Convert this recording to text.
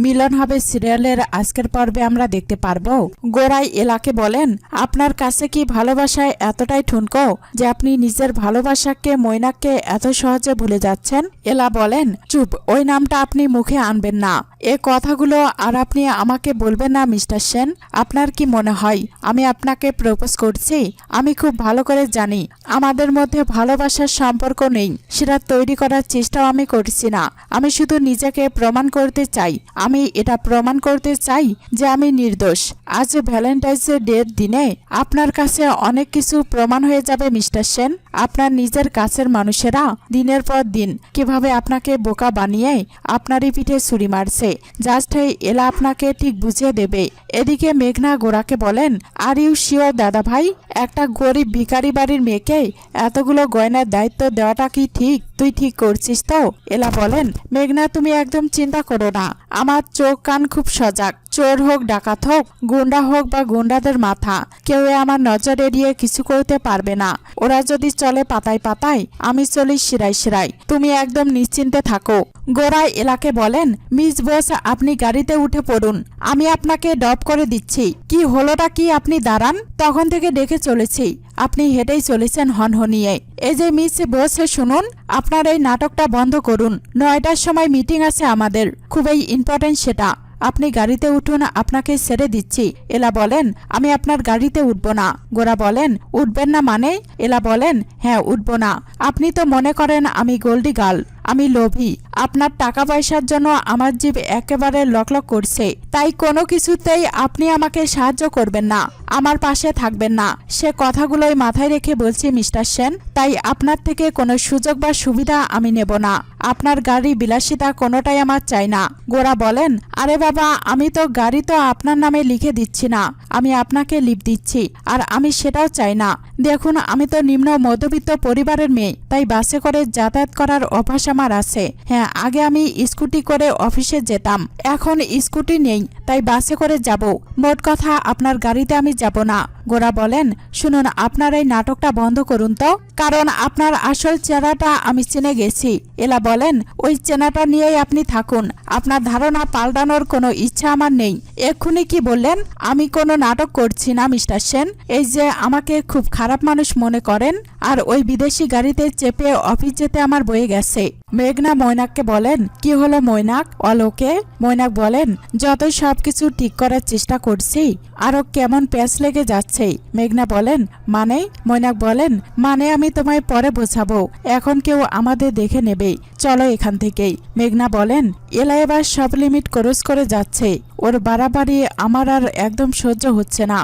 মিলন হবে সিরিয়ালের আজকের পর্বে আমরা দেখতে পারব। গোড়াই এলাকে বলেন, আপনার কাছে কি ভালোবাসায় এতটাই ঠুনকো যে আপনি নিজের ভালোবাসাকে, মৈনাককে এত সহজে ভুলে যাচ্ছেন? এলা বলেন, চুপ, ওই নামটা আপনি মুখে আনবেন না। এ কথাগুলো আর আপনি আমাকে বলবেন না, মিস্টার সেন। আপনার কি মনে হয়? আমি আপনাকে প্রপোজ করছি। আমি খুব ভালো করে জানি। আমাদের মধ্যে ভালোবাসার সম্পর্ক নেই। সেটা তৈরি করার চেষ্টাও আমি করছি না। আমি শুধু নিজেকে প্রমাণ করতে চাই। আমি এটা প্রমাণ করতে চাই যে আমি নির্দোষ। আজ ভ্যালেন্টাইন্স ডের দিনে আপনার কাছে অনেক কিছু প্রমাণ হয়ে যাবে, মিস্টার সেন। আপনার নিজের কাছের মানুষেরা দিনের পর দিন কীভাবে আপনাকে বোকা বানিয়ে আপনারই পিঠে ছুরি মারছে জাস্ট এলা আপনাকে ঠিক বুঝিয়ে দেবে। এদিকে মেঘনা গোড়াকে বলেন আর ইউ শিওর দাদা ভাই? একটা গরিব ভিখারি বাড়ির মেয়েকে এতগুলো গয়নার দায়িত্ব দেওয়াটা কি ঠিক? তুই ঠিক করছিস তো? এলা বলেন, মেঘনা, তুমি একদম চিন্তা করো না। আমার চোখ কান খুব সজাগ। চোর হোক, ডাকাত হোক, গুন্ডা হোক বা গুন্ডাদের মাথা, কেউ আমার নজর এড়িয়ে কিছু করতে পারবে না। ওরা যদি চলে পাতায় পাতায়, আমি চলি শিরাই শিরাই তুমি একদম নিশ্চিন্তে থাকো। গোড়াই এলাকে বলেন, মিস বস, আপনি গাড়িতে উঠে পড়ুন। আমি আপনাকে ড্রপ করে দিচ্ছি। কি হলোটা কি আপনি দাঁড়ান? তখন থেকে ডেকে চলেছি। আপনি হেঁটেই চলেছেন হনহনিয়ে। এই যে মিস বস শুনুন, আপনার এই নাটকটা বন্ধ করুন। নয়টার সময় মিটিং আছে আমাদের। খুবই ইম্পর্টেন্ট সেটা। আপনি গাড়িতে উঠুন, আপনাকে ছেড়ে দিচ্ছি। এলা বলেন, আমি আপনার গাড়িতে উঠব না। গোরা বলেন, উঠবেন না মানে? এলা বলেন হ্যাঁ উঠব না। আপনি তো মনে করেন আমি গোল্ডি গার্ল আমি লোভী। আপনার টাকা পয়সার জন্য আমার জীব একেবারে লকলক করছে। তাই কোনো কিছুতেই আপনি আমাকে সাহায্য করবেন না। আমার পাশে থাকবেন না। সে কথাগুলোই মাথায় রেখে বলছি, মিস্টার সেন। তাই আপনার থেকে কোনো সুযোগ বা সুবিধা আমি নেব না। আপনার গাড়ি বিলাসিতা কোনোটাই আমার চাই না। গোরা বলেন, আরে বাবা, আমি তো গাড়ি তো আপনার নামে লিখে দিচ্ছি না। আমি আপনাকে লিপ দিচ্ছি, আর আমি সেটাও চাই না। দেখুন, আমি তো নিম্ন মধ্যবিত্ত পরিবারের মেয়ে। তাই বাসে করে যাতায়াত করার অভ্যাস আমার আছে। হ্যাঁ আগে আমি স্কুটি করে অফিসে যেতাম। এখন স্কুটি নেই, তাই বাসে করে যাব। মোট কথা আপনার গাড়িতে আমি যাব না। গোরা বলেন, শুনুন, আপনার এই নাটকটা বন্ধ করুন তো। কারণ আপনার আসল চেহারাটা আমি চিনে গেছি। এলা বলেন, ওই চেনাটা নিয়েই আপনি থাকুন। আপনার ধারণা পাল্টানোর কোনো ইচ্ছা আমার নেই। এক্ষুনি কি বললেন? আমি কোনো নাটক করছি না, মিস্টার সেন। এই যে আমাকে খুব খারাপ মানুষ মনে করেন, আর ওই বিদেশি গাড়িতে চেপে অফিস যেতে আমার বয়ে গেছে। মেঘনা মৈনাককে বলেন, কি হলো ময়নাক অলোকে? ময়নাক বলেন, যতই সবকিছু ঠিক করার চেষ্টা করছি? আরও কেমন প্যাচ লেগে যাচ্ছে? মেঘনা বলেন মানে? মৈনাক বলেন মানে আমি তোমায় পরে বোঝাবো। এখন কেউ আমাদের দেখে নেবে। চলো এখান থেকেই। মেঘনা বলেন, এলা এবার সব লিমিট ক্রস করে যাচ্ছে। ওর বাড়াবাড়ি আমার আর একদম সহ্য হচ্ছে না।